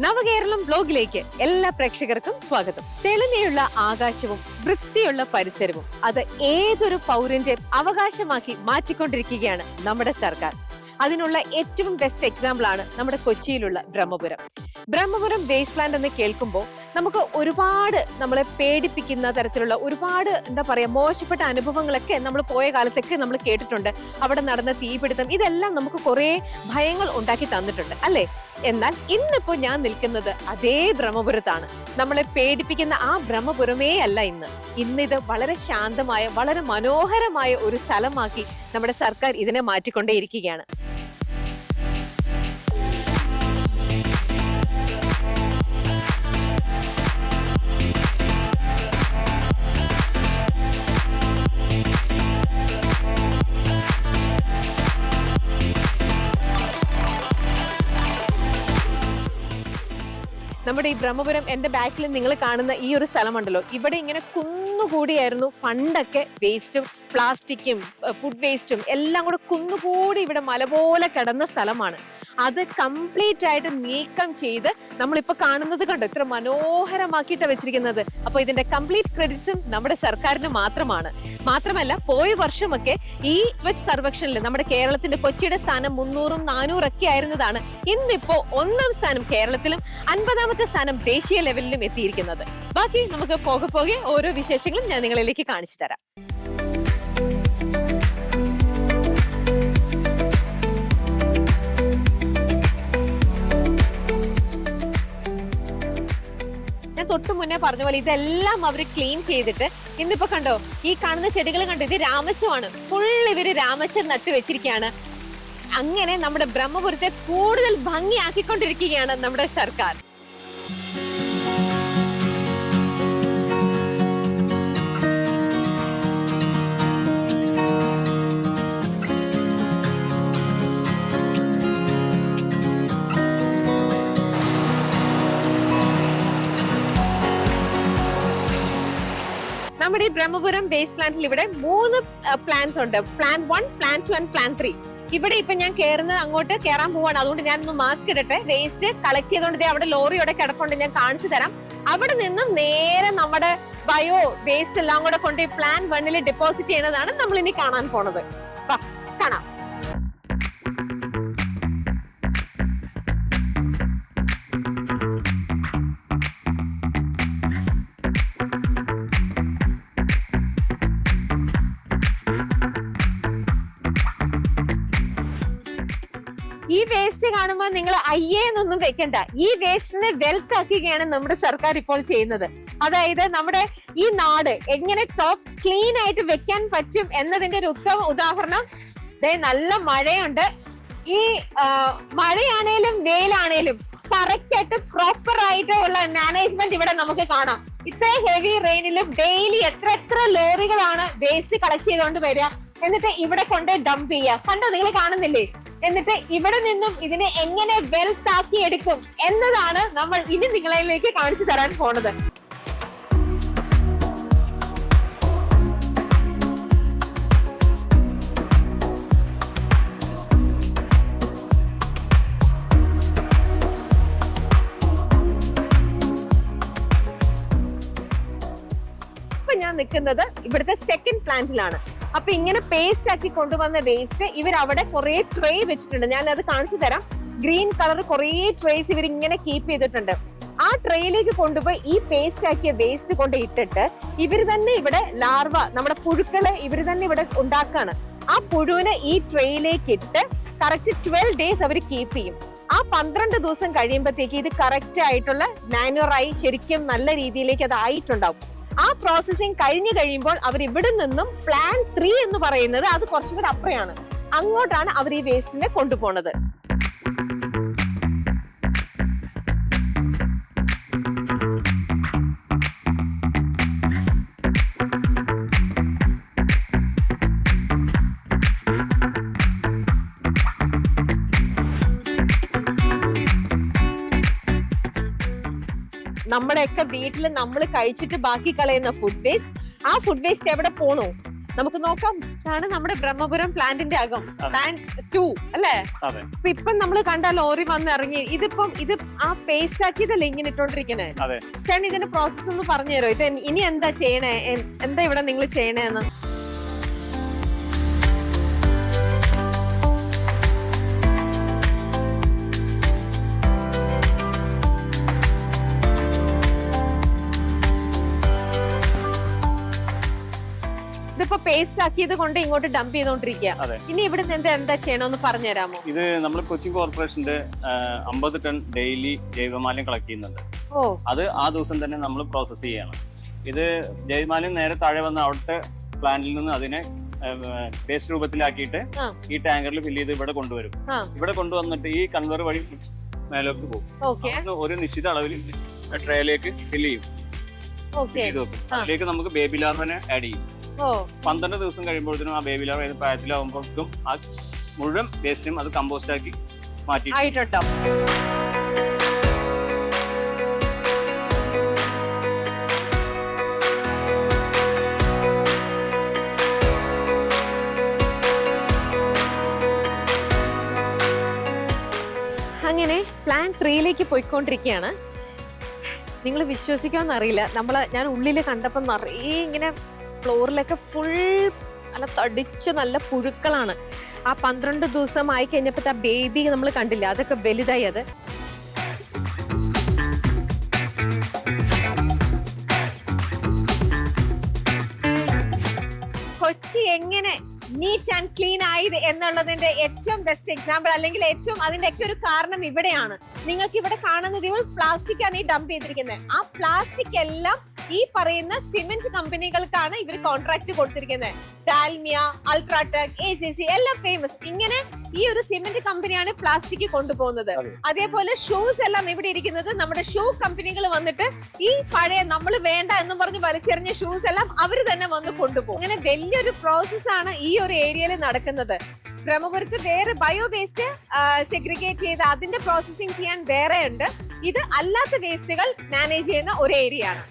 നവകേരളം ബ്ലോഗിലേക്ക് എല്ലാ പ്രേക്ഷകർക്കും സ്വാഗതം. തെളിഞ്ഞയുള്ള ആകാശവും വൃത്തിയുള്ള പരിസരവും അത് ഏതൊരു പൗരന്റെ അവകാശമാക്കി മാറ്റിക്കൊണ്ടിരിക്കുകയാണ് നമ്മുടെ സർക്കാർ. അതിനുള്ള ഏറ്റവും ബെസ്റ്റ് എക്സാമ്പിൾ ആണ് നമ്മുടെ കൊച്ചിയിലുള്ള ബ്രഹ്മപുരം. ബ്രഹ്മപുരം വേസ്റ്റ് പ്ലാന്റ് എന്ന് കേൾക്കുമ്പോൾ നമുക്ക് ഒരുപാട് നമ്മളെ പേടിപ്പിക്കുന്ന തരത്തിലുള്ള ഒരുപാട് എന്താ പറയുക മോശപ്പെട്ട അനുഭവങ്ങളൊക്കെ നമ്മൾ പോയ കാലത്തൊക്കെ നമ്മൾ കേട്ടിട്ടുണ്ട്. അവിടെ നടന്ന തീപിടുത്തം ഇതെല്ലാം നമുക്ക് കുറേ ഭയങ്ങൾ ഉണ്ടാക്കി തന്നിട്ടുണ്ട് അല്ലേ? എന്നാൽ ഇന്നിപ്പോൾ ഞാൻ നിൽക്കുന്നത് അതേ ബ്രഹ്മപുരത്താണ്. നമ്മളെ പേടിപ്പിക്കുന്ന ആ ബ്രഹ്മപുരമേ അല്ല ഇന്ന്. ഇന്നിത് വളരെ ശാന്തമായ വളരെ മനോഹരമായ ഒരു സ്ഥലമാക്കി നമ്മുടെ സർക്കാർ ഇതിനെ മാറ്റിക്കൊണ്ടേയിരിക്കുകയാണ്. നമ്മുടെ ഈ ബ്രഹ്മപുരം എന്റെ ബാക്കിൽ നിങ്ങൾ കാണുന്ന ഈ ഒരു സ്ഥലമുണ്ടല്ലോ. ഇവിടെ ഇങ്ങനെ കുന്നുകൂടിയായിരുന്നു പണ്ടൊക്കെ വേസ്റ്റും പ്ലാസ്റ്റിക്കും ഫുഡ് വേസ്റ്റും എല്ലാം കൂടെ കുന്നുകൂടി ഇവിടെ മല പോലെ കിടന്ന സ്ഥലമാണ്. അത് കംപ്ലീറ്റ് ആയിട്ട് നീക്കം ചെയ്ത് നമ്മളിപ്പോൾ കാണുന്നത് കണ്ടോ? ഇത്ര മനോഹരമാക്കിയിട്ട് വെച്ചിരിക്കുന്നത്. അപ്പോൾ ഇതിന്റെ കംപ്ലീറ്റ് ക്രെഡിറ്റ്സും നമ്മുടെ സർക്കാരിന് മാത്രമാണ്. മാത്രമല്ല പോയ വർഷമൊക്കെ ഈ സ്വച്ഛ് സർവക്ഷനിൽ നമ്മുടെ കേരളത്തിന്റെ കൊച്ചിയുടെ സ്ഥാനം മുന്നൂറും നാനൂറും ഒക്കെ ആയിരുന്നതാണ് ഇന്നിപ്പോ ഒന്നാം സ്ഥാനം കേരളത്തിലും അൻപതാമത്തെ സ്ഥാനം ദേശീയ ലെവലിലും എത്തിയിരിക്കുന്നത്. ബാക്കി നമുക്ക് പോകെ പോകെ ഓരോ വിശേഷങ്ങളും ഞാൻ നിങ്ങളിലേക്ക് കാണിച്ചു തരാം. തൊട്ടു മുന്നേ പറഞ്ഞ പോലെ ഇതെല്ലാം അവർ ക്ലീൻ ചെയ്തിട്ട് ഇന്നിപ്പോ കണ്ടോ? ഈ കാണുന്ന ചെടികൾ കണ്ടോ? ഇത് രാമച്ചമാണ് ഫുൾ ഇവർ രാമച്ചം നട്ടു വെച്ചിരിക്കുകയാണ് അങ്ങനെ നമ്മുടെ ബ്രഹ്മപുരത്തെ കൂടുതൽ ഭംഗിയാക്കിക്കൊണ്ടിരിക്കുകയാണ് നമ്മുടെ സർക്കാർ. ബ്രഹ്മപുരം ബേസ് പ്ലാന്റിൽ ഇവിടെ മൂന്ന് പ്ലാന്റ്സ് ഉണ്ട്. Plan one plan two and plan three ഇവിടെ ഇപ്പൊ ഞാൻ കയറുന്നത് അങ്ങോട്ട് കയറാൻ പോവാണ്. അതുകൊണ്ട് ഞാൻ ഒന്ന് മാസ്ക് ഇടട്ടെ. വേസ്റ്റ് കളക്ട് ചെയ്തുകൊണ്ട് ദേ അവിടെ ലോറിയോടെ കിടപ്പുണ്ട്. ഞാൻ കാണിച്ചു തരാം. അവിടെ നിന്നും നേരെ നമ്മുടെ ബയോ വേസ്റ്റ് എല്ലാം കൂടെ കൊണ്ട് പ്ലാൻ വണ്ണിൽ ഡെപ്പോസിറ്റ് ചെയ്യുന്നതാണ് നമ്മൾ ഇനി കാണാൻ പോണത്. കാണുമ്പോൾ നിങ്ങൾ അയ്യേ എന്നൊന്നും വെക്കണ്ട. ഈ വേസ്റ്റിനെ വെൽത്ത് ആക്കുകയാണ് നമ്മുടെ സർക്കാർ ഇപ്പോൾ ചെയ്യുന്നത്. അതായത് നമ്മുടെ ഈ നാട് എങ്ങനെ ടോപ്പ് ക്ലീൻ ആയിട്ട് വെക്കാൻ പറ്റും എന്നതിന്റെ ഒരു ഉത്തമ ഉദാഹരണം നല്ല മഴയുണ്ട്. ഈ മഴയാണേലും വെയിലാണേലും കറക്റ്റ് ആയിട്ട് പ്രോപ്പർ ആയിട്ട് ഉള്ള മാനേജ്മെന്റ് ഇവിടെ നമുക്ക് കാണാം. ഇത്ര ഹെവി റെയിനിലും ഡെയിലി എത്ര എത്ര ലോറികളാണ് വേസ്റ്റ് കളക്ട് ചെയ്തുകൊണ്ട് വരിക? എന്നിട്ട് ഇവിടെ കൊണ്ട് ഡംപ് ചെയ്യുക കണ്ടോ? നിങ്ങൾ കാണുന്നില്ലേ? എന്നിട്ട് ഇവിടെ നിന്നും ഇതിനെ എങ്ങനെ വെൽത്ത് ആക്കി എടുക്കും എന്നതാണ് നമ്മൾ ഇനി നിങ്ങളിലേക്ക് കാണിച്ചു തരാൻ പോണത്. നിൽക്കുന്നത് ഇവിടുത്തെ സെക്കൻഡ് പ്ലാന്റിലാണ് അപ്പൊ ഇങ്ങനെ പേസ്റ്റ് ആക്കി കൊണ്ടുവന്ന വേസ്റ്റ് ഇവർ അവിടെ കുറെ ട്രേ വെച്ചിട്ടുണ്ട്. ഞാൻ അത് കാണിച്ചു തരാം. ഗ്രീൻ കളർ കുറെ ട്രേസ് ഇവർ ഇങ്ങനെ കീപ്പ് ചെയ്തിട്ടുണ്ട്. ആ ട്രേയിലേക്ക് കൊണ്ടുപോയി ഈ പേസ്റ്റ് ആക്കിയ വേസ്റ്റ് കൊണ്ട് ഇട്ടിട്ട് ഇവർ തന്നെ ഇവിടെ ലാർവ നമ്മുടെ പുഴുക്കളെ ഇവർ തന്നെ ഇവിടെ ഉണ്ടാക്കാണ്. ആ പുഴുവിനെ ഈ ട്രേയിലേക്ക് ഇട്ട് കറക്റ്റ് ട്വൽവ് ഡേയ്സ് അവർ കീപ്പ് ചെയ്യും. ആ പന്ത്രണ്ട് ദിവസം കഴിയുമ്പോഴത്തേക്ക് ഇത് കറക്റ്റ് ആയിട്ടുള്ള മാനുവറായി ശരിക്കും നല്ല രീതിയിലേക്ക് അത് ആയിട്ടുണ്ടാവും. ആ പ്രോസസ്സിങ് കഴിഞ്ഞു കഴിയുമ്പോൾ അവർ ഇവിടെ നിന്നും പ്ലാൻ ത്രീ എന്ന് പറയുന്നത് അത് കുറച്ചും കൂടെ അപ്പുറയാണ്. അങ്ങോട്ടാണ് അവർ ഈ വേസ്റ്റിനെ കൊണ്ടുപോണത്. നമ്മുടെയൊക്കെ വീട്ടിൽ നമ്മൾ കഴിച്ചിട്ട് ബാക്കി കളയുന്ന ഫുഡ് വേസ്റ്റ് ആ ഫുഡ് വേസ്റ്റ് എവിടെ പോണോ? നമുക്ക് നോക്കാം. ഇതാണ് നമ്മുടെ ബ്രഹ്മപുരം പ്ലാന്റിന്റെ അകം. പ്ലാന്റ് ടു അല്ലേ? അപ്പൊ ഇപ്പം നമ്മൾ കണ്ട ലോറി വന്ന് ഇറങ്ങി. ഇതിപ്പം ഇത് ആ പേസ്റ്റ് ആക്കിയതല്ലേ ഇങ്ങനെ ഇട്ടോണ്ടിരിക്കണേ ചേട്ടൻ ഇതിന്റെ പ്രോസസ് ഒന്ന് പറഞ്ഞു തരുമോ ഇത് ഇനി എന്താ ചെയ്യണേ? എന്താ ഇവിടെ നിങ്ങൾ ചെയ്യണേന്ന്? ഇതിപ്പോ പേസ്റ്റ് ആക്കിയത് കൊണ്ട് ഇങ്ങോട്ട് ഡംപ് ചെയ്തോണ്ടിരിക്കുക ഇനി ഇവിടെ എന്താ എന്താ ചെയ്യണമെന്ന് പറഞ്ഞുതരാമോ? ഇത് നമ്മൾ കൊച്ചി കോർപ്പറേഷന്റെ അമ്പത് ടൺ ഡെയിലി ജൈവമാലിന്യം കളക്ട് ചെയ്യുന്നുണ്ട്. ഓ. അത് ആ ദിവസം തന്നെ നമ്മൾ പ്രോസസ് ചെയ്യണം. ഇത് ജൈവമാലിന്യം നേരെ താഴെ വന്ന് അവിടുത്തെ പ്ലാന്റിൽ നിന്ന് അതിനെ പേസ്റ്റ് രൂപത്തിലാക്കിയിട്ട് ഈ ടാങ്കറിൽ ഫില്ല് ചെയ്ത് ഇവിടെ കൊണ്ടുവരും. ഇവിടെ കൊണ്ടുവന്നിട്ട് ഈ കൺവർ വഴി മേലോട്ട് പോകും. ഒരു നിശ്ചിത അളവിൽ ട്രേയിലേക്ക് ഫില്ല് ചെയ്യും. അതിലേക്ക് നമുക്ക് ബേബി ലാർവനെ ആഡ് ചെയ്യും. പന്ത്രണ്ട് ദിവസം കഴിയുമ്പോഴത്തേനും ആ ബേബി ലവർ ഏത് പ്രായത്തിലാവുമ്പോഴേക്കും ആ മുഴുവൻ വേസ്റ്റിനും അത് കമ്പോസ്റ്റ് ആക്കി മാറ്റി ആയിട്ടോ അങ്ങനെ പ്ലാൻ ത്രീയിലേക്ക് പോയിക്കൊണ്ടിരിക്കുകയാണ്. നിങ്ങൾ വിശ്വസിക്കുമെന്ന് നമ്മൾ നമ്മൾ ഞാൻ ഉള്ളിൽ കണ്ടപ്പോൾ നിറയെ ഇങ്ങനെ ഫ്ലോറിലൊക്കെ ഫുൾ നല്ല തടിച്ച് നല്ല പുഴുക്കളാണ്. ആ പന്ത്രണ്ട് ദിവസം ആയി കഴിഞ്ഞപ്പോൾ ആ ബേബി നമ്മൾ കണ്ടില്ല? അതൊക്കെ വലുതായി അത്. കൊച്ചി എങ്ങനെ നീറ്റ് ആൻഡ് ക്ലീൻ ആയത് എന്നുള്ളതിന്റെ ഏറ്റവും ബെസ്റ്റ് എക്സാമ്പിൾ അല്ലെങ്കിൽ ഏറ്റവും അതിന്റെ ഒക്കെ ഒരു കാരണം ഇവിടെയാണ്. നിങ്ങൾക്ക് ഇവിടെ കാണുന്നത് ഇവൾ പ്ലാസ്റ്റിക് ആണ് ഈ ഡംപ് ചെയ്തിരിക്കുന്നത്. ആ പ്ലാസ്റ്റിക് എല്ലാം ഈ പറയുന്ന സിമെന്റ് കമ്പനികൾക്കാണ് ഇവർ കോൺട്രാക്ട് കൊടുത്തിരിക്കുന്നത്. Dalmia UltraTech A C C എല്ലാം ഫേമസ് ഇങ്ങനെ ഈ ഒരു സിമെന്റ് കമ്പനിയാണ് പ്ലാസ്റ്റിക് കൊണ്ടുപോകുന്നത്. അതേപോലെ ഷൂസ് എല്ലാം ഇവിടെ ഇരിക്കുന്നത് നമ്മുടെ ഷൂ കമ്പനികൾ വന്നിട്ട് ഈ പഴയ നമ്മൾ വേണ്ട എന്ന് പറഞ്ഞ് വലിച്ചെറിഞ്ഞ ഷൂസ് എല്ലാം അവർ തന്നെ വന്ന് കൊണ്ടുപോകും. അങ്ങനെ വലിയൊരു പ്രോസസ് ആണ് ഈ ഒരു ഏരിയയിൽ നടക്കുന്നത്. ബ്രഹ്മപുരത്ത് വേറെ ബയോ വേസ്റ്റ് സെഗ്രിഗേറ്റ് ചെയ്ത് അതിന്റെ പ്രോസസ്സിംഗ് ചെയ്യാൻ വേറെ ഉണ്ട് ഇത് അല്ലാത്ത വേസ്റ്റുകൾ മാനേജ് ചെയ്യുന്ന ഒരു ഏരിയ ആണ്.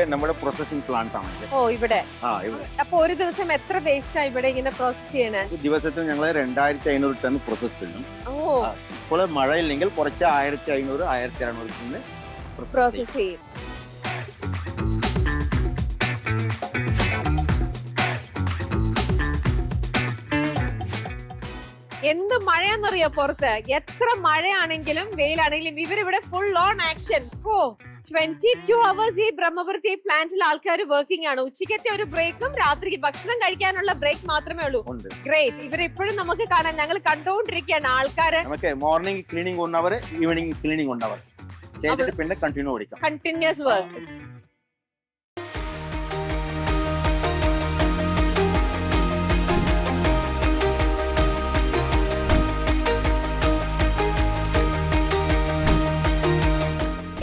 ഇത് നമ്മുടെ പ്രോസസിംഗ് പ്ലാന്റ് ആണ് ഓ ഇവിടെ. ആ ഇവിടെ. അപ്പൊ ഒരു ദിവസം എത്ര വേസ്റ്റാ ഇവിടെ ഇങ്ങനെ പ്രോസസ് ചെയ്യണേ? ദിവസത്തിൽ ഞങ്ങൾ രണ്ടായിരത്തി അഞ്ഞൂറ് ടൺ പ്രോസസ് ചെയ്യും ഓ. ആ. ഇപ്പോൾ മഴയില്ലെങ്കിൽ കുറച്ച് ആയിരത്തി അഞ്ഞൂറ് ആയിരത്തി അറുന്നൂറ് ടണ്ണ് പ്രോസസ് ചെയ്യും. എന്ത് മഴയാന്നറിയോ പുറത്ത്? എത്ര മഴയാണെങ്കിലും വെയിലാണെങ്കിലും ഇവരിവിടെ ഫുൾ ഓൺ ആക്ഷൻ ഓ ട്വന്റി ടു അവേഴ്സ് ഈ ബ്രഹ്മപുരത്ത് പ്ലാന്റിൽ ആൾക്കാർ വർക്കിംഗ് ആണ്. ഉച്ചക്കത്തെ ഒരു ബ്രേക്കും രാത്രിക്ക് ഭക്ഷണം കഴിക്കാനുള്ള ബ്രേക്ക് മാത്രമേ ഉള്ളൂ. ഗ്രേറ്റ് ഇവർ ഇപ്പോഴും നമുക്ക് കാണാൻ ഞങ്ങൾ കണ്ടുകൊണ്ടിരിക്കുകയാണ്. ആൾക്കാര് നമുക്ക് morning cleaning one hour evening cleaning one hour ചെയ്തിട്ട് പിന്നെ കണ്ടിന്യൂ ഓടിക്കാം. കണ്ടിന്യൂസ് വർക്ക്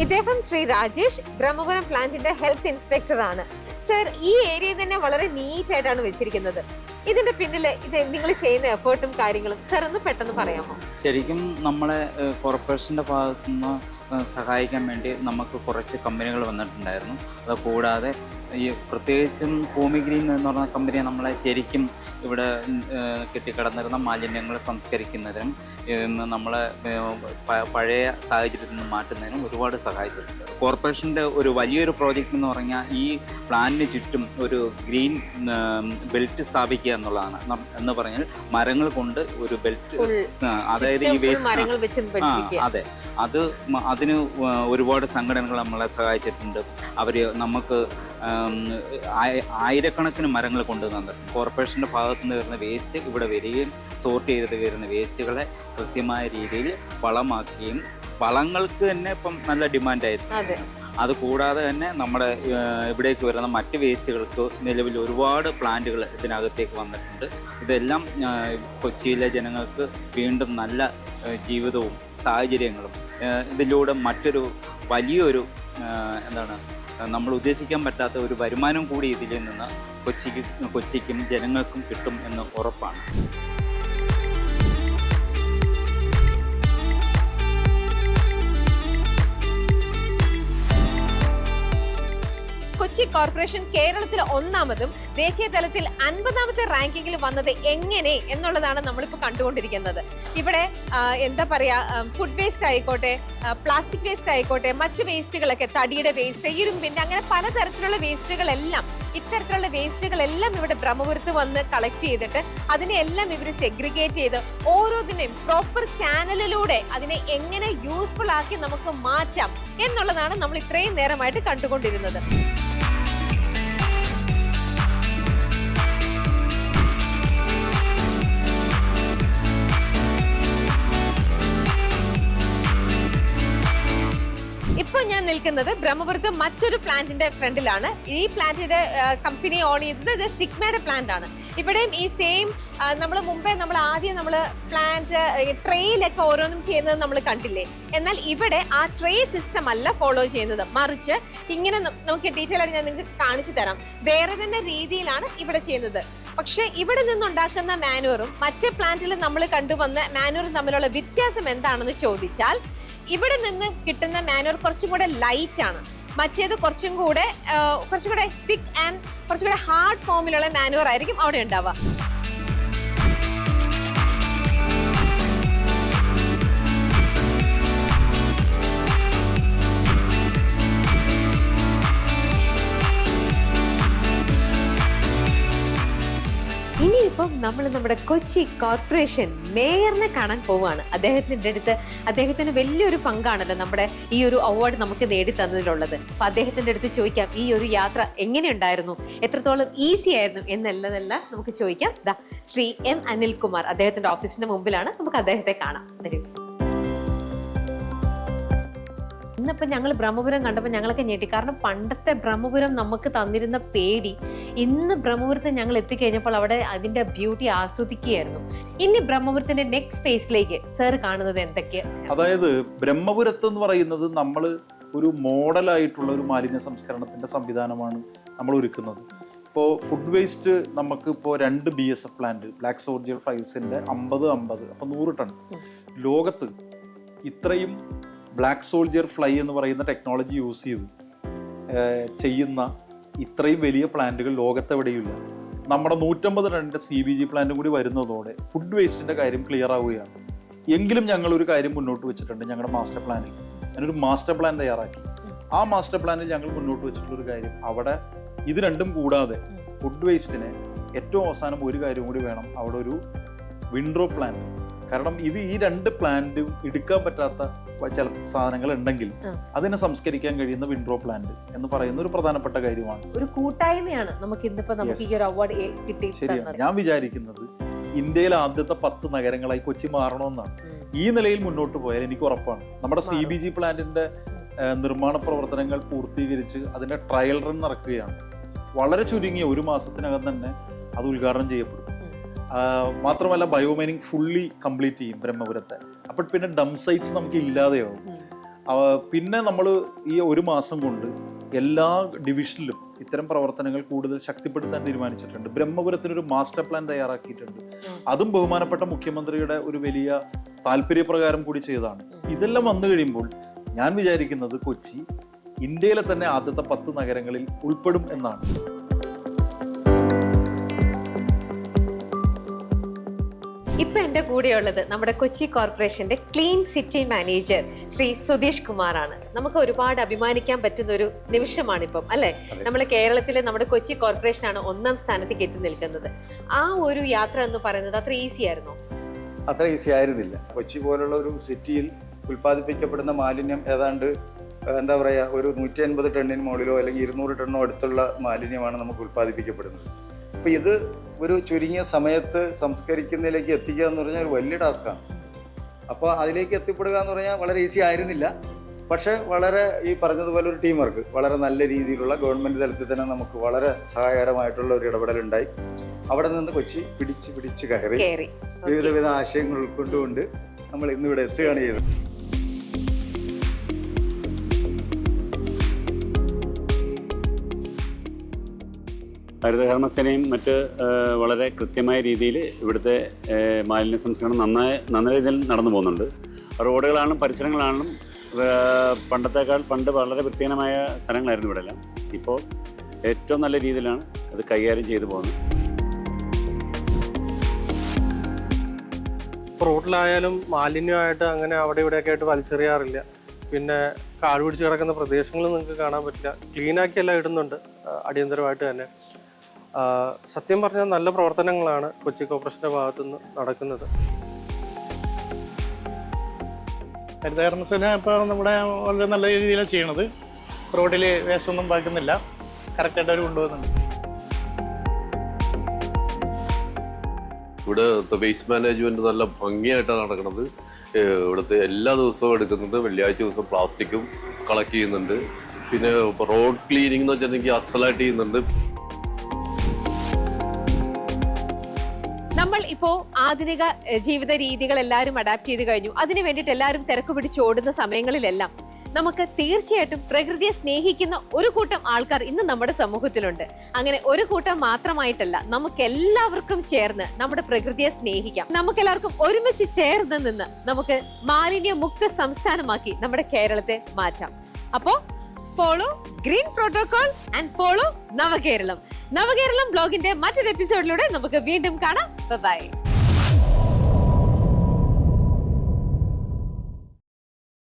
ഇദ്ദേഹം ശ്രീ രാജേഷ് ബ്രഹ്മപുരം പ്ലാന്റിന്റെ ഹെൽത്ത് ഇൻസ്പെക്ടർ ആണ്. സർ ഈ ഏരിയ തന്നെ വളരെ നീറ്റ് ആയിട്ടാണ് വെച്ചിരിക്കുന്നത്. ഇതിന്റെ പിന്നിൽ ഇത് നിങ്ങൾ ചെയ്യുന്ന എഫേർട്ടും കാര്യങ്ങളും സർ ഒന്ന് പെട്ടെന്ന് പറയാമോ? ശരിക്കും നമ്മളെ കോർപ്പറേഷന്റെ കോർപ്പറേഷന്റെ ഭാഗത്തു നിന്ന് ഏഹ്, സഹായിക്കാൻ വേണ്ടി നമുക്ക് കുറച്ച് കമ്പനികൾ വന്നിട്ടുണ്ടായിരുന്നു. അത് കൂടാതെ ഈ പ്രത്യേകിച്ചും ഭൂമി ഗ്രീൻ എന്ന് പറഞ്ഞ കമ്പനി നമ്മളെ ശരിക്കും ഇവിടെ കെട്ടിക്കിടന്നിരുന്ന മാലിന്യങ്ങൾ സംസ്കരിക്കുന്നതിനും ഇന്ന് നമ്മളെ പഴയ സാഹചര്യത്തിൽ നിന്ന് മാറ്റുന്നതിനും ഒരുപാട് സഹായിച്ചിട്ടുണ്ട്. കോർപ്പറേഷന്റെ ഒരു വലിയൊരു പ്രോജക്റ്റ് എന്ന് പറഞ്ഞാൽ ഈ പ്ലാന്റിന് ചുറ്റും ഒരു ഗ്രീൻ ബെൽറ്റ് സ്ഥാപിക്കുക എന്നുള്ളതാണ്. എന്ന് പറഞ്ഞാൽ മരങ്ങൾ കൊണ്ട് ഒരു ബെൽറ്റ് അതായത് ഈ വേസ്റ്റ് അതെ. അത് അതിന് ഒരുപാട് സംഘടനകൾ നമ്മളെ സഹായിച്ചിട്ടുണ്ട്. അവർ നമുക്ക് ആയിരക്കണക്കിന് മരങ്ങൾ കൊണ്ടുവന്നത്. കോർപ്പറേഷന്റെ ഭാഗത്തു നിന്ന് വരുന്ന വേസ്റ്റ് ഇവിടെ വരികയും സോർട്ട് ചെയ്തിട്ട് വരുന്ന വേസ്റ്റുകളെ കൃത്യമായ രീതിയിൽ വളമാക്കുകയും വളങ്ങൾക്ക് തന്നെ ഇപ്പം നല്ല ഡിമാൻഡായിരുന്നു. അതെ. അത് കൂടാതെ തന്നെ നമ്മുടെ ഇവിടേക്ക് വരുന്ന മറ്റ് വേസ്റ്റുകൾക്ക് നിലവിൽ ഒരുപാട് പ്ലാന്റുകൾ ഇതിനകത്തേക്ക് വന്നിട്ടുണ്ട്. ഇതെല്ലാം കൊച്ചിയിലെ ജനങ്ങൾക്ക് വീണ്ടും നല്ല ജീവിതവും സാഹചര്യങ്ങളും ഇതിലൂടെ മറ്റൊരു വലിയൊരു എന്താണ് നമ്മൾ ഉദ്ദേശിക്കാൻ പറ്റാത്ത ഒരു വരുമാനം കൂടി ഇതിൽ നിന്ന് കൊച്ചിക്ക് കൊച്ചിക്കും ജനങ്ങൾക്കും കിട്ടും എന്ന് ഉറപ്പാണ്. കൊച്ചി കോർപ്പറേഷൻ കേരളത്തിൽ ഒന്നാമതും ദേശീയ തലത്തിൽ അൻപതാമത്തെ റാങ്കിങ്ങിൽ വന്നത് എങ്ങനെ എന്നുള്ളതാണ് നമ്മളിപ്പോൾ കണ്ടുകൊണ്ടിരിക്കുന്നത്. ഇവിടെ എന്താ പറയാ ഫുഡ് വേസ്റ്റ് ആയിക്കോട്ടെ പ്ലാസ്റ്റിക് വേസ്റ്റ് ആയിക്കോട്ടെ മറ്റു വേസ്റ്റുകളൊക്കെ തടിയുടെ വേസ്റ്റ് ഇരുമ്പിന്റെ അങ്ങനെ പലതരത്തിലുള്ള വേസ്റ്റുകളെല്ലാം ഇത്തരത്തിലുള്ള വേസ്റ്റുകളെല്ലാം ഇവിടെ ബ്രഹ്മപുരത്ത് വന്ന് കളക്ട് ചെയ്തിട്ട് അതിനെല്ലാം ഇവർ സെഗ്രിഗേറ്റ് ചെയ്ത് ഓരോന്നിനെയും പ്രോപ്പർ ചാനലിലൂടെ അതിനെ എങ്ങനെ യൂസ്ഫുൾ ആക്കി നമുക്ക് മാറ്റാം എന്നുള്ളതാണ് നമ്മൾ ഇത്രയും നേരമായിട്ട് കണ്ടുകൊണ്ടിരുന്നത്. നിൽക്കുന്നത് ബ്രഹ്മപുരത്ത് മറ്റൊരു പ്ലാന്റിന്റെ ഫ്രണ്ടിലാണ്. ഈ പ്ലാന്റിന്റെ കമ്പനി ഓൺ ചെയ്തത് ഇത് സിഗ്മയുടെ പ്ലാന്റ് ആണ്. ഇവിടെയും ഈ സെയിം നമ്മൾ മുമ്പേ നമ്മൾ ആദ്യം നമ്മൾ പ്ലാന്റ് ട്രെയിലൊക്കെ ഓരോന്നും ചെയ്യുന്നത് നമ്മൾ കണ്ടില്ലേ? എന്നാൽ ഇവിടെ ആ ട്രേ സിസ്റ്റം അല്ല ഫോളോ ചെയ്യുന്നത്. മറിച്ച് ഇങ്ങനെ നമുക്ക് ഡീറ്റെയിൽ ആയിട്ട് ഞാൻ നിങ്ങൾക്ക് കാണിച്ചു തരാം. വേറെ തന്നെ രീതിയിലാണ് ഇവിടെ ചെയ്യുന്നത്. പക്ഷെ ഇവിടെ നിന്നുണ്ടാക്കുന്ന മാനുവറും മറ്റേ പ്ലാന്റിൽ നമ്മൾ കണ്ടുവന്ന മാനുവറും തമ്മിലുള്ള വ്യത്യാസം എന്താണെന്ന് ചോദിച്ചാൽ ഇവിടെ നിന്ന് കിട്ടുന്ന മാനുവർ കുറച്ചും കൂടെ ലൈറ്റ് ആണ്. മറ്റേത് കുറച്ചും കൂടെ കുറച്ചും കൂടെ തിക്ക് ആൻഡ് കുറച്ചും കൂടെ ഹാർഡ് ഫോമിലുള്ള മാനുവർ ആയിരിക്കും അവിടെ ഉണ്ടാവുക. നമ്മൾ നമ്മുടെ കൊച്ചി കോർപ്പറേഷൻ മേയറിനെ കാണാൻ പോവുകയാണ്. അദ്ദേഹത്തിന്റെ അടുത്ത് അദ്ദേഹത്തിന് വലിയൊരു പങ്കാണല്ലോ നമ്മുടെ ഈ ഒരു അവാർഡ് നമുക്ക് നേടി തന്നതിലുള്ളത് അപ്പൊ അദ്ദേഹത്തിന്റെ അടുത്ത് ചോദിക്കാം ഈ ഒരു യാത്ര എങ്ങനെയുണ്ടായിരുന്നു? എത്രത്തോളം ഈസി ആയിരുന്നു? എന്നുള്ളതെല്ലാം നമുക്ക് ചോദിക്കാം. ദാ ശ്രീ എം അനിൽകുമാർ അദ്ദേഹത്തിന്റെ ഓഫീസിന്റെ മുമ്പിലാണ്. നമുക്ക് അദ്ദേഹത്തെ കാണാം. വരൂ. ഇന്നിപ്പോ ഞങ്ങൾ ബ്രഹ്മപുരം കണ്ടപ്പോൾ ഞങ്ങളൊക്കെ ഞെട്ടി. കാരണം പണ്ടത്തെ ബ്രഹ്മപുരം നമുക്ക് തന്നിരുന്ന പേടി. ഇന്ന് ബ്രഹ്മപുരത്തെ ഞങ്ങൾ എത്തിക്കഴിഞ്ഞപ്പോൾ അവിടെ അതിന്റെ ബ്യൂട്ടി ആസ്വദിക്കുകയായിരുന്നു. ഇനി ബ്രഹ്മപുരത്തിന്റെ നെക്സ്റ്റ് ഫേസിലേക്ക് സാർ കാണുന്നത് എന്തൊക്കെയാണ് അതായത് ബ്രഹ്മപുരത്ത് എന്ന് പറയുന്നത് നമ്മൾ ഒരു മോഡലായിട്ടുള്ള ഒരു മാലിന്യ സംസ്കരണത്തിന്റെ സംവിധാനമാണ് നമ്മൾ ഒരുക്കുന്നത്. ഇപ്പോൾ ഫുഡ് വേസ്റ്റ് നമുക്ക് ഇപ്പോൾ രണ്ട് B S F plant black soldier ഫ്രൈസിന്റെ അമ്പത് അമ്പത് അപ്പോൾ നൂറ് ടൺ. ലോകത്ത് ഇത്രയും ബ്ലാക്ക് സോൾജിയർ ഫ്ലൈ എന്ന് പറയുന്ന ടെക്നോളജി യൂസ് ചെയ്ത് ചെയ്യുന്ന ഇത്രയും വലിയ പ്ലാന്റുകൾ ലോകത്തെവിടെയില്ല നമ്മുടെ നൂറ്റമ്പത് ടണ്ണിന്റെ സി ബി ജി പ്ലാന്റും കൂടി വരുന്നതോടെ ഫുഡ് വേസ്റ്റിന്റെ കാര്യം ക്ലിയർ ആവുകയാണ്. എങ്കിലും ഞങ്ങൾ ഒരു കാര്യം മുന്നോട്ട് വെച്ചിട്ടുണ്ട് ഞങ്ങളുടെ മാസ്റ്റർ പ്ലാനിൽ ഞാനൊരു മാസ്റ്റർ പ്ലാൻ തയ്യാറാക്കി. ആ മാസ്റ്റർ പ്ലാനിൽ ഞങ്ങൾ മുന്നോട്ട് വെച്ചിട്ടുള്ള ഒരു കാര്യം അവിടെ ഇത് രണ്ടും കൂടാതെ ഫുഡ് വേസ്റ്റിന് ഏറ്റവും അവസാനം ഒരു കാര്യം കൂടി വേണം. അവിടെ ഒരു വിൻഡ്രോ പ്ലാന്റ് കാരണം ഇത് ഈ രണ്ട് പ്ലാന്റും എടുക്കാൻ പറ്റാത്ത ചില സാധനങ്ങൾ ഉണ്ടെങ്കിൽ അതിനെ സംസ്കരിക്കാൻ കഴിയുന്ന വിൻഡ്രോ പ്ലാന്റ് എന്ന് പറയുന്ന ഒരു പ്രധാനപ്പെട്ട കാര്യമാണ്. ഒരു കൂട്ടായ്മയാണ് നമുക്ക് ഇന്നിപ്പോ നമുക്ക് ഈ ഒരു അവാർഡ് കിട്ടി ശരിയാണ്. ഞാൻ വിചാരിക്കുന്നത് ഇന്ത്യയിലെ ആദ്യത്തെ പത്ത് നഗരങ്ങളായി കൊച്ചി മാറണമെന്നാണ്. ഈ നിലയിൽ മുന്നോട്ട് പോയാൽ എനിക്ക് ഉറപ്പാണ്. നമ്മുടെ സി ബി ജി പ്ലാന്റിന്റെ നിർമ്മാണ പ്രവർത്തനങ്ങൾ പൂർത്തീകരിച്ച് അതിന്റെ ട്രയൽ റൺ നടക്കുകയാണ്. വളരെ ചുരുങ്ങിയ ഒരു മാസത്തിനകം തന്നെ അത് ഉദ്ഘാടനം ചെയ്യപ്പെടും. മാത്രമല്ല ബയോമൈനിങ് ഫുള്ളി കംപ്ലീറ്റ് ചെയ്യും ബ്രഹ്മപുരത്തെ. അപ്പോൾ പിന്നെ ഡം സൈറ്റ്സ് നമുക്ക് ഇല്ലാതെയാവും. പിന്നെ നമ്മൾ ഈ ഒരു മാസം കൊണ്ട് എല്ലാ ഡിവിഷനിലും ഇത്തരം പ്രവർത്തനങ്ങൾ കൂടുതൽ ശക്തിപ്പെടുത്താൻ തീരുമാനിച്ചിട്ടുണ്ട്. ബ്രഹ്മപുരത്തിന് ഒരു മാസ്റ്റർ പ്ലാൻ തയ്യാറാക്കിയിട്ടുണ്ട്. അതും ബഹുമാനപ്പെട്ട മുഖ്യമന്ത്രിയുടെ ഒരു വലിയ താല്പര്യപ്രകാരം കൂടി ചെയ്തതാണ്. ഇതെല്ലാം വന്നു കഴിയുമ്പോൾ ഞാൻ വിചാരിക്കുന്നത് കൊച്ചി ഇന്ത്യയിലെ തന്നെ ആദ്യത്തെ പത്ത് നഗരങ്ങളിൽ ഉൾപ്പെടും എന്നാണ്. ഇപ്പൊ എന്റെ കൂടെയുള്ളത് നമ്മുടെ കൊച്ചി കോർപ്പറേഷന്റെ clean city manager Shri Sudheesh കുമാറാണ്. നമുക്ക് ഒരുപാട് അഭിമാനിക്കാൻ പറ്റുന്ന ഒരു നിമിഷമാണ് ഇപ്പം അല്ലെ? നമ്മൾ കേരളത്തിലെ നമ്മുടെ കൊച്ചി കോർപ്പറേഷൻ ആണ് ഒന്നാം സ്ഥാനത്തേക്ക് എത്തി നിൽക്കുന്നത്. ആ ഒരു യാത്ര എന്ന് പറയുന്നത് അത്ര ഈസി ആയിരുന്നു? അത്ര ഈസി ആയിരുന്നില്ല. കൊച്ചി പോലുള്ള ഒരു സിറ്റിയിൽ ഉൽപ്പാദിപ്പിക്കപ്പെടുന്ന മാലിന്യം ഏതാണ്ട് എന്താ പറയുക ഒരു നൂറ്റി അൻപത് ടണ്ണിന് മുകളിലോ അല്ലെങ്കിൽ ഇരുന്നൂറ് ടണ്ണോ അടുത്തുള്ള മാലിന്യമാണ് നമുക്ക് ഉൽപ്പാദിപ്പിക്കപ്പെടുന്നത്. അപ്പോൾ ഇത് ഒരു ചുരുങ്ങിയ സമയത്ത് സംസ്കരിക്കുന്നതിലേക്ക് എത്തിക്കുക എന്ന് പറഞ്ഞാൽ ഒരു വലിയ ടാസ്ക്കാണ്. അപ്പോൾ അതിലേക്ക് എത്തിപ്പെടുക എന്ന് പറഞ്ഞാൽ വളരെ ഈസി ആയിരുന്നില്ല. പക്ഷേ വളരെ ഈ പറഞ്ഞതുപോലെ ഒരു ടീം വർക്ക് വളരെ നല്ല രീതിയിലുള്ള ഗവൺമെന്റ് തലത്തിൽ തന്നെ നമുക്ക് വളരെ സഹായകരമായിട്ടുള്ള ഒരു ഇടപെടലുണ്ടായി. അവിടെ നിന്ന് കൊച്ചി പിടിച്ച് പിടിച്ച് കയറി. വിവിധ വിധ ആശയങ്ങൾ ഉൾക്കൊണ്ടുകൊണ്ട് നമ്മൾ ഇന്നിവിടെ എത്തുകയാണ് ചെയ്തത്. ഹരിതകർമ്മസേനയും മറ്റ് വളരെ കൃത്യമായ രീതിയിൽ ഇവിടുത്തെ മാലിന്യ സംസ്കരണം നന്നായി നല്ല രീതിയിൽ നടന്നു പോകുന്നുണ്ട്. റോഡുകളാണെങ്കിലും പരിസരങ്ങളാണെങ്കിലും പണ്ടത്തേക്കാൾ പണ്ട് വളരെ വൃത്തിഹീനമായ സ്ഥലങ്ങളായിരുന്നു ഇവിടെ എല്ലാം ഇപ്പോൾ ഏറ്റവും നല്ല രീതിയിലാണ് അത് കൈകാര്യം ചെയ്തു പോകുന്നത്. റോഡിലായാലും മാലിന്യമായിട്ട് അങ്ങനെ അവിടെ ഇവിടെയൊക്കെ ആയിട്ട് വലിച്ചെറിയാറില്ല. പിന്നെ കാട് പിടിച്ച് കിടക്കുന്ന പ്രദേശങ്ങൾ നിങ്ങൾക്ക് കാണാൻ പറ്റില്ല. ക്ലീനാക്കിയെല്ലാം ഇടുന്നുണ്ട് അടിയന്തരമായിട്ട് തന്നെ. സത്യം പറഞ്ഞാൽ നല്ല പ്രവർത്തനങ്ങളാണ് കൊച്ചി കോർപ്പറേഷന്റെ ഭാഗത്തുനിന്ന് നടക്കുന്നത്. ഹരിതകർമ്മസേന ഇപ്പോൾ നമ്മുടെ വളരെ നല്ല രീതിയിലാണ് ചെയ്യണത്. റോഡിൽ വേസ്റ്റ് ഒന്നും പാക്കുന്നില്ല കറക്റ്റായിട്ട് അവർ കൊണ്ടുപോകുന്നുണ്ട്. ഇവിടെ വേസ്റ്റ് മാനേജ്മെന്റ് നല്ല ഭംഗിയായിട്ടാണ് നടക്കുന്നത് ഇവിടുത്തെ എല്ലാ ദിവസവും എടുക്കുന്നത് വെള്ളിയാഴ്ച ദിവസം പ്ലാസ്റ്റിക്കും കളക്ട് ചെയ്യുന്നുണ്ട്. പിന്നെ റോഡ് ക്ലീനിങ് എന്ന് വെച്ചിട്ടുണ്ടെങ്കിൽ അസലായിട്ട് ചെയ്യുന്നുണ്ട്. നമ്മൾ ഇപ്പോ ആധുനിക ജീവിത രീതികൾ എല്ലാവരും അഡാപ്റ്റ് ചെയ്ത് കഴിഞ്ഞു. അതിനു വേണ്ടിയിട്ട് എല്ലാവരും തിരക്ക് പിടിച്ച് ഓടുന്ന സമയങ്ങളിലെല്ലാം നമുക്ക് തീർച്ചയായിട്ടും പ്രകൃതിയെ സ്നേഹിക്കുന്ന ഒരു കൂട്ടം ആൾക്കാർ ഇന്ന് നമ്മുടെ സമൂഹത്തിലുണ്ട്. അങ്ങനെ ഒരു കൂട്ടം മാത്രമായിട്ടല്ല നമുക്ക് എല്ലാവർക്കും ചേർന്ന് നമ്മുടെ പ്രകൃതിയെ സ്നേഹിക്കാം. നമുക്ക് എല്ലാവർക്കും ഒരുമിച്ച് ചേർന്ന് നിന്ന് നമുക്ക് മാലിന്യ മുക്ത സംസ്ഥാനമാക്കി നമ്മുടെ കേരളത്തെ മാറ്റാം. അപ്പോ follow green protocol and follow Navakeralam Navakeralam ബ്ലോഗിന്റെ മറ്റൊരു എപ്പിസോഡിലൂടെ നമുക്ക് വീണ്ടും കാണാം. ബൈ